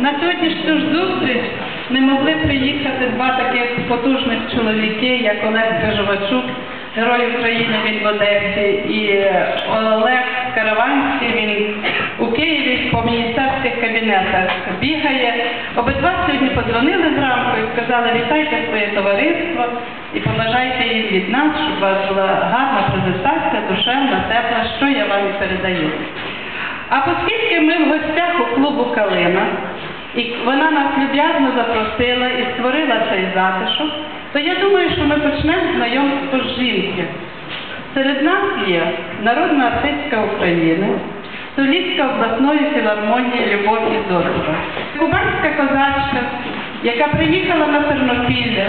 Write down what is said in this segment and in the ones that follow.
на сьогоднішню ж зустріч не могли приїхати два таких потужних чоловіки, як Олег Крижовачук, Герой України він в Одесі, і Олег Караванський, він у Києві по міністерських кабінетах бігає. Обидва сьогодні подзвонили зранку і сказали, вітайте своє товариство і побажайте їм від нас, щоб у вас була гарна презентація, душевна, тепла, що я вам передаю. А оскільки ми в гостях у клубу Калина, і вона нас люб'язно запросила і створила цей затишок, то я думаю, що ми почнемо знайомство з жінки. Серед нас є народна артистка України, солістка обласної філармонії Любов Ізотова, кубанська козачка, яка приїхала на Тернопілля,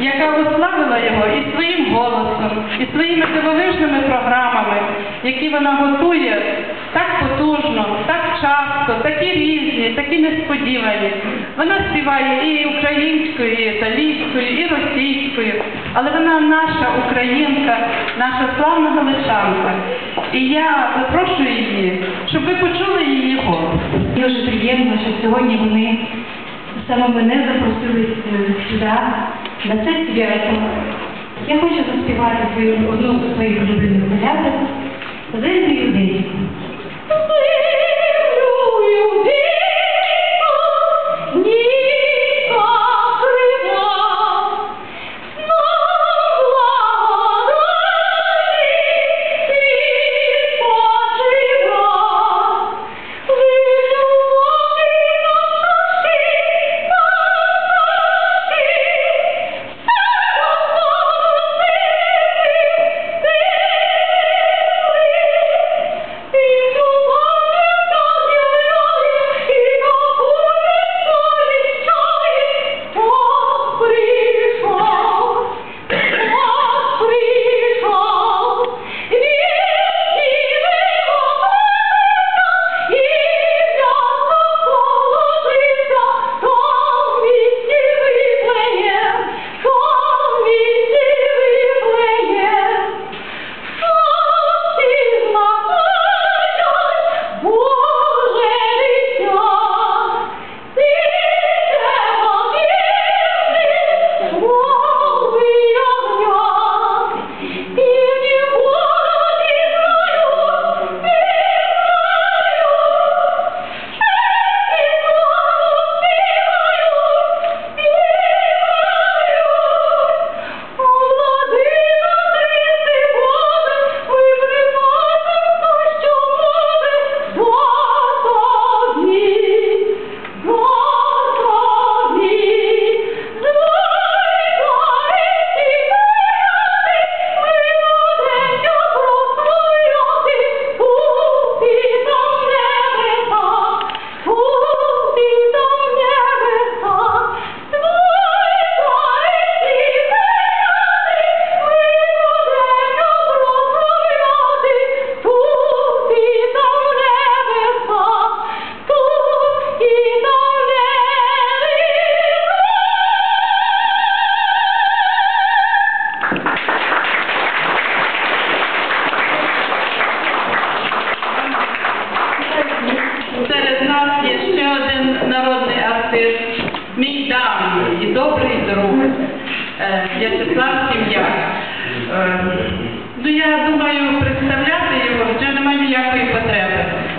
яка ославила його і своїм голосом, і своїми дивовижними програмами, які вона готує так потужно, часто, такі різні, такі несподівані. Вона співає і українською, і італійською, і російською, але вона наша українка, наша славна галичанка. І я запрошую її, щоб ви почули її голос. Дуже приємно, що сьогодні вони саме мене запросили сюди, на це свято. Я хочу заспівати одну з своїх улюблених маляток Зельну Юдейську.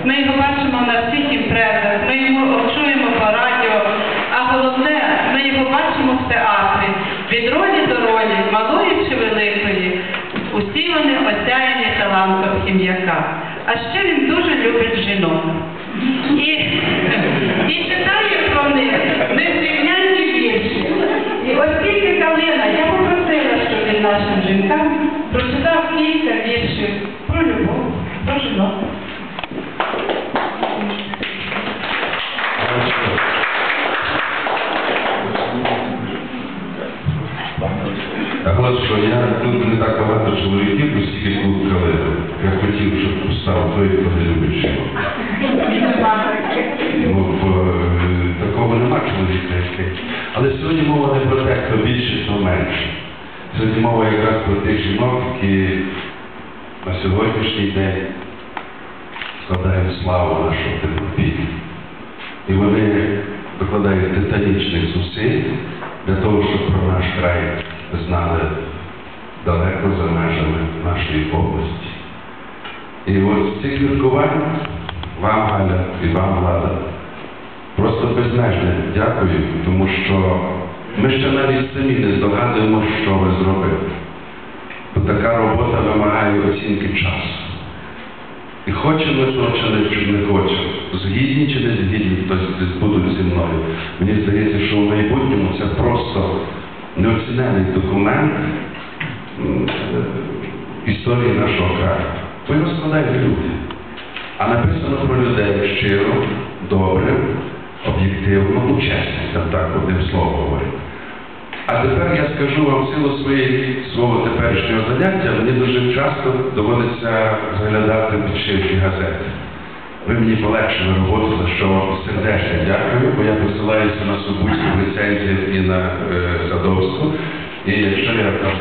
Ми його бачимо на всіх імпрезах, ми його чуємо по радіо, а головне, ми його бачимо в театрі. Від ролі до ролі, малої чи великої, усі вони осяяні талантом хім'яка. А ще він дуже любить жінок. І, тут не так багато чоловіків, оскільки тут калину. Я хотів, щоб став той, хто не любить жінок. Ну, е, такого нема чоловіка. Але сьогодні мова не про те, хто більше, хто менше. Сьогодні мова якраз про тих жінок, які на сьогоднішній день складають славу нашого Тернопілля. І вони прикладають титанічних зусиль для того, щоб про наш край знали далеко за межами нашої області. І от з цих міркувань вам, Галя, і вам, Влада, просто безмежне дякую, тому що ми ще навіть самі не здогадуємо, що ви зробили. Бо така робота вимагає оцінки часу. І хочемо того, чи не, хочемо, згідні чи не згідні, хтось будуть зі мною. Мені здається, що в майбутньому це просто неоцінений документ історії нашого краю. Бо його складають люди. А написано про людей щиро, добре, об'єктивно, чесно, це так одним словом говорить. А тепер я скажу вам силу своєї свого теперішнього заняття, мені дуже часто доводиться заглядати в підшивки газети. Ви мені полегшили роботу, за що вам сердечно дякую, бо я посилаюся на Субутську ліцензію і на е, Садовську. І якщо я там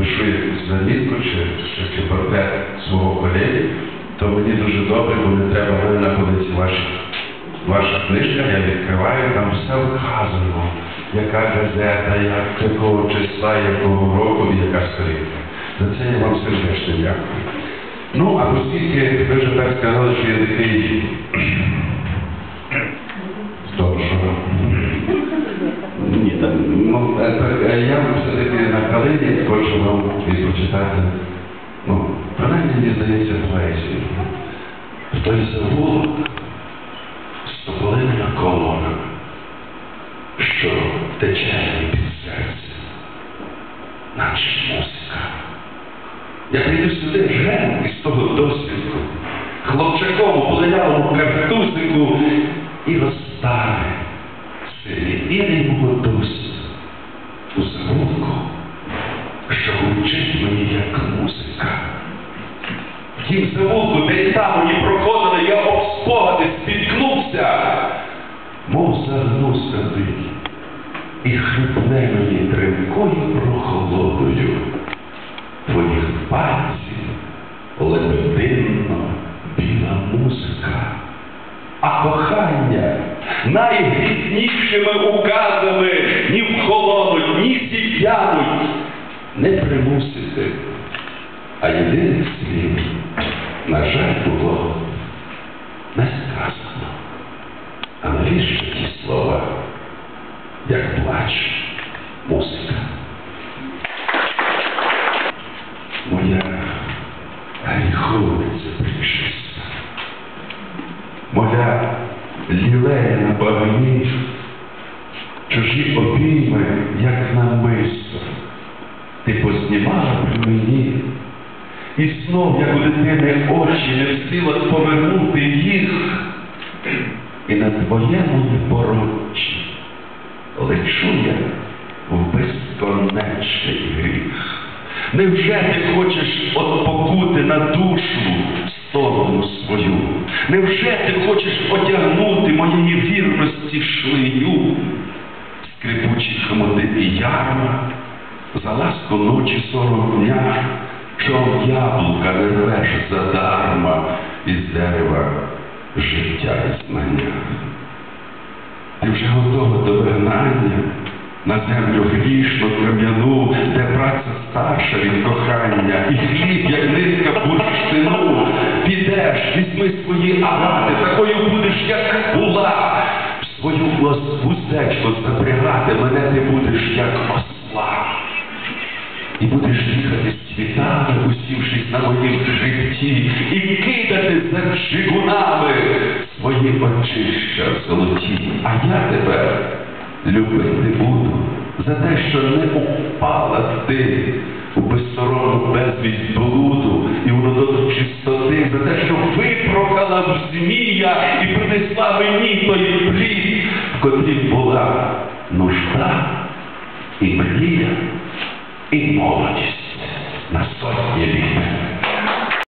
пишу якусь чи, чи портрет свого колеги, то мені дуже добре, бо не треба в мене на полиці ваші Ваша книжка, я відкриваю, там все вказано, яка газета, як якого числа, якого року яка сторінка. За це я вам сердечно дякую. Ну, а оскільки ви вже так сказали, що я такий. Все-таки хочу вам і прочитати, ну, принаймні, мені здається, поезію. Той завулок з тополиними колонами, що тече під серце, наче музика. Я прийду сюди вже із того досвідку, хлопчаком у полинялому картузику і розстави сивіний мов загнувся дим, і хрипне мені тримкою прохолодою твоїх пальців лебединно біла музика. А кохання найгрізнішими указами ні вхолонуть, ні зіп'януть, не примусити. А єдиних слів, на жаль, було не сказано. А навіщо ті слова, як плач, музика? Моя гріховиця причиста, моя лілея на багані, чужі обійми, як намисто, ти познімала при мені, і знов, як у дитини очі, не в силах повернути їх, і на твоєму непорочі лечу я в безконечний гріх. Невже ти хочеш от покути на душу сторону свою? Невже ти хочеш одягнути моєї вірності шлею? Скрипучі хмоти і ярма, за ласку ночі сорок дня, чом яблука не рвеш задарма із дерева життя і знання. Ти вже готова до вигнання на землю грішну кам'яну, де праця старша від кохання, і хліб, як нитка бурштину. Підеш, візьми свої агати, такою будеш, як була. В свою вузечку запрягати мене ти будеш, як осла. І будеш їхати з цвітами, усівшись на моїм житті, і шигунами свої очища золоті. А я тебе любити буду за те, що не упала ти у безсоромну безвість блуду і в нудоту чистоти, за те, що випрохала в змія і принесла мені той плід, в котрій була нужда і мрія, і молодість на сотні літ.